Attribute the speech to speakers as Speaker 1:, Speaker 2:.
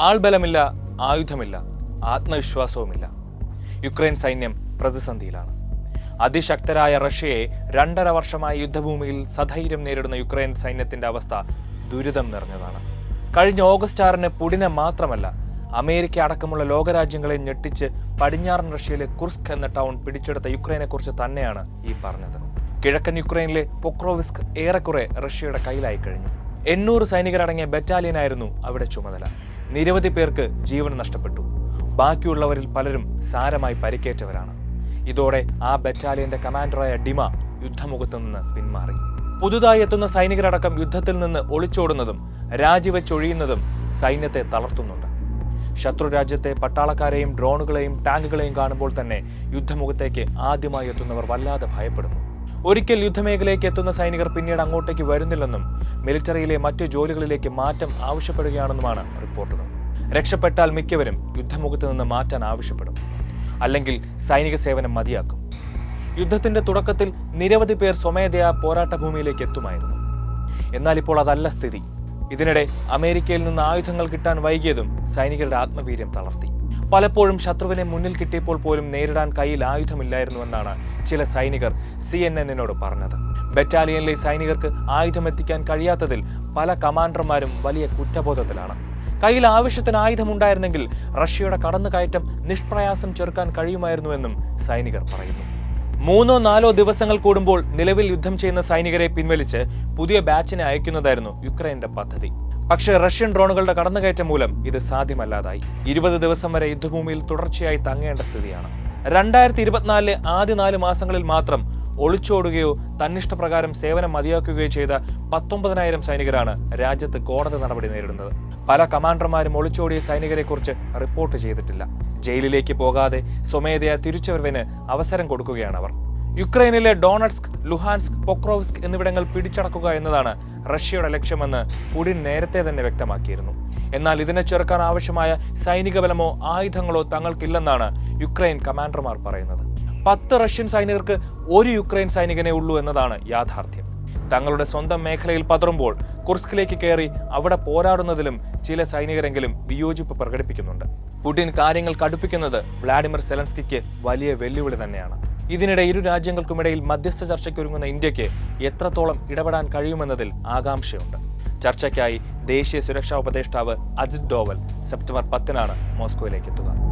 Speaker 1: ആൾബലമില്ല ആയുധമില്ല ആത്മവിശ്വാസവുമില്ല. Ukraine സൈന്യം പ്രതിസന്ധിയിലാണ്. അതിശക്തരായ റഷ്യയെ രണ്ടര വർഷമായി യുദ്ധഭൂമിയിൽ സധൈര്യം നേരിടുന്ന യുക്രൈൻ സൈന്യത്തിന്റെ അവസ്ഥ ദുരിതം നിറഞ്ഞതാണ്. കഴിഞ്ഞ ഓഗസ്റ്റ് ആറിന് പുടിനെ മാത്രമല്ല അമേരിക്ക അടക്കമുള്ള ലോകരാജ്യങ്ങളെ ഞെട്ടിച്ച് പടിഞ്ഞാറൻ റഷ്യയിലെ കുർസ്ക് എന്ന ടൗൺ പിടിച്ചെടുത്ത യുക്രൈനെ കുറിച്ച് തന്നെയാണ് ഈ പറഞ്ഞത്. കിഴക്കൻ യുക്രൈനിലെ പൊക്രോവിസ്ക് ഏറെക്കുറെ റഷ്യയുടെ കയ്യിലായി കഴിഞ്ഞു. എണ്ണൂറ് സൈനികരടങ്ങിയ ബറ്റാലിയനായിരുന്നു അവിടെ ചുമതല. നിരവധി പേർക്ക് ജീവൻ നഷ്ടപ്പെട്ടു. ബാക്കിയുള്ളവരിൽ പലരും സാരമായി പരിക്കേറ്റവരാണ്. ഇതോടെ ആ ബറ്റാലിയന്റെ കമാൻഡറായ ഡിമ യുദ്ധമുഖത്ത് നിന്ന് പിന്മാറി. പുതുതായി എത്തുന്ന സൈനികരടക്കം യുദ്ധത്തിൽ നിന്ന് ഒളിച്ചോടുന്നതും രാജിവെച്ചൊഴിയുന്നതും സൈന്യത്തെ തളർത്തുന്നുണ്ട്. ശത്രു രാജ്യത്തെ പട്ടാളക്കാരെയും ഡ്രോണുകളെയും ടാങ്കുകളെയും കാണുമ്പോൾ തന്നെ യുദ്ധമുഖത്തേക്ക് ആദ്യമായി എത്തുന്നവർ വല്ലാതെ ഭയപ്പെടുന്നു. ഒരിക്കൽ യുദ്ധമേഖലയിലേക്ക് എത്തുന്ന സൈനികർ പിന്നീട് അങ്ങോട്ടേക്ക് വരുന്നില്ലെന്നും മിലിറ്ററിയിലെ മറ്റു ജോലികളിലേക്ക് മാറ്റം ആവശ്യപ്പെടുകയാണെന്നുമാണ് റിപ്പോർട്ടുകൾ. രക്ഷപ്പെട്ടാൽ മിക്കവരും യുദ്ധമുഖത്ത് നിന്ന് മാറ്റാൻ ആവശ്യപ്പെടും. അല്ലെങ്കിൽ സൈനിക സേവനം മതിയാക്കും. യുദ്ധത്തിന്റെ തുടക്കത്തിൽ നിരവധി പേർ സ്വമേധയാ പോരാട്ട ഭൂമിയിലേക്ക് എത്തുമായിരുന്നു. എന്നാൽ ഇപ്പോൾ അതല്ല സ്ഥിതി. ഇതിനിടെ അമേരിക്കയിൽ നിന്ന് ആയുധങ്ങൾ കിട്ടാൻ വൈകിയതും സൈനികരുടെ ആത്മവീര്യം തളർത്തി. പലപ്പോഴും ശത്രുവിനെ മുന്നിൽ കിട്ടിയപ്പോൾ പോലും നേരിടാൻ കയ്യിൽ ആയുധമില്ലായിരുന്നുവെന്നാണ് ചില സൈനികർ സി എൻ എന്നിനോട് പറഞ്ഞത്. ബറ്റാലിയനിലെ സൈനികർക്ക് ആയുധമെത്തിക്കാൻ കഴിയാത്തതിൽ പല കമാൻഡർമാരും വലിയ കുറ്റബോധത്തിലാണ്. കയ്യിൽ ആവശ്യത്തിന് ആയുധമുണ്ടായിരുന്നെങ്കിൽ റഷ്യയുടെ കടന്നുകയറ്റം നിഷ്പ്രയാസം ചെറുക്കാൻ കഴിയുമായിരുന്നുവെന്നും സൈനികർ പറയുന്നു. മൂന്നോ നാലോ ദിവസങ്ങൾ കൂടുമ്പോൾ നിലവിൽ യുദ്ധം ചെയ്യുന്ന സൈനികരെ പിൻവലിച്ച് പുതിയ ബാച്ചിനെ അയക്കുന്നതായിരുന്നു യുക്രൈന്റെ പദ്ധതി. പക്ഷേ റഷ്യൻ ഡ്രോണുകളുടെ കടന്നുകയറ്റം മൂലം ഇത് സാധ്യമല്ലാതായി. ഇരുപത് ദിവസം വരെ യുദ്ധഭൂമിയിൽ തുടർച്ചയായി തങ്ങേണ്ട സ്ഥിതിയാണ്. രണ്ടായിരത്തി ഇരുപത്തിനാലിലെ ആദ്യ നാല് മാസങ്ങളിൽ മാത്രം ഒളിച്ചോടുകയോ തന്നിഷ്ടപ്രകാരം സേവനം മതിയാക്കുകയോ ചെയ്ത പത്തൊമ്പതിനായിരം സൈനികരാണ് രാജ്യത്ത് കോടതി നടപടി നേരിടുന്നത്. പല കമാൻഡർമാരും ഒളിച്ചോടിയ സൈനികരെക്കുറിച്ച് റിപ്പോർട്ട് ചെയ്തിട്ടില്ല. ജയിലിലേക്ക് പോകാതെ സ്വമേധയാ തിരിച്ചുവരവിന് അവസരം കൊടുക്കുകയാണ് അവർ യുക്രൈനിലെ ഡോണറ്റ്സ്ക് ലുഹാൻസ്ക് പൊക്രോവ്സ്ക് എന്നിവിടങ്ങൾ പിടിച്ചടക്കുക എന്നതാണ് റഷ്യയുടെ ലക്ഷ്യമെന്ന് പുടിൻ നേരത്തെ തന്നെ വ്യക്തമാക്കിയിരുന്നു. എന്നാൽ ഇതിനെ ചെറുക്കാൻ ആവശ്യമായ സൈനിക ബലമോ ആയുധങ്ങളോ തങ്ങൾക്കില്ലെന്നാണ് യുക്രൈൻ കമാൻഡർമാർ പറയുന്നത്. പത്ത് റഷ്യൻ സൈനികർക്ക് ഒരു യുക്രൈൻ സൈനികനെ ഉള്ളൂ എന്നതാണ് യാഥാർത്ഥ്യം. തങ്ങളുടെ സ്വന്തം മേഖലയിൽ പതറുമ്പോൾ കുർസ്കിലേക്ക് കയറി അവിടെ പോരാടുന്നതിലും ചില സൈനികരെങ്കിലും വിയോജിപ്പ് പ്രകടിപ്പിക്കുന്നുണ്ട്. പുടിൻ കാര്യങ്ങൾ കടുപ്പിക്കുന്നത് വ്ളാഡിമിർ സെലൻസ്കിക്ക് വലിയ വെല്ലുവിളി തന്നെയാണ്. ഇതിനിടെ ഇരു രാജ്യങ്ങൾക്കുമിടയിൽ മധ്യസ്ഥ ചർച്ചയ്ക്കൊരുങ്ങുന്ന ഇന്ത്യയ്ക്ക് എത്രത്തോളം ഇടപെടാൻ കഴിയുമെന്നതിൽ ആകാംക്ഷയുണ്ട്. ചർച്ചയ്ക്കായി ദേശീയ സുരക്ഷാ ഉപദേഷ്ടാവ് അജിത് ഡോവൽ സെപ്റ്റംബർ പത്തിനാണ് മോസ്കോയിലേക്ക് എത്തുക